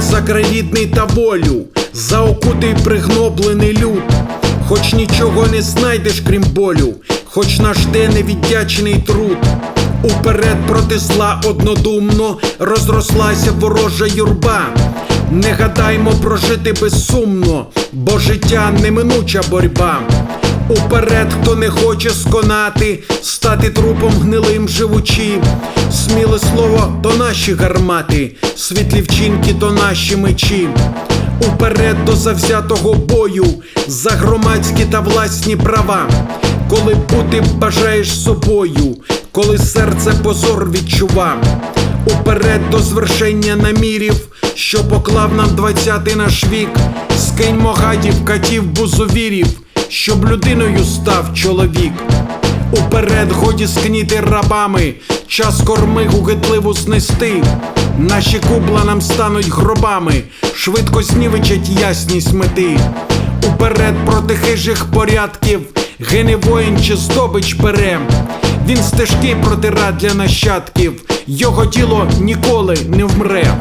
за край та волю, за окутий пригноблений люд. Хоч нічого не знайдеш, крім болю, хоч наш де невіддячний труд. Уперед проти зла однодумно розрослася ворожа юрба. Не гадаймо прожити безсумно, бо життя неминуча борьба. Уперед, хто не хоче сконати, стати трупом гнилим живучи. Слово то наші гармати, світлі вчинки то наші мечі. Уперед до завзятого бою за громадські та власні права. Коли бути бажаєш собою, коли серце позор відчува. Уперед до звершення намірів, що поклав нам двадцятий наш вік, скиньмо гадів, катів, бузовірів, щоб людиною став чоловік. Уперед годі скніти рабами, час корми гугетливо знести. Наші кубла нам стануть гробами, швидко знівечать ясність мети. Уперед проти хижих порядків, гине воїн чи здобич бере. Він стежки протира для нащадків, його тіло ніколи не вмре.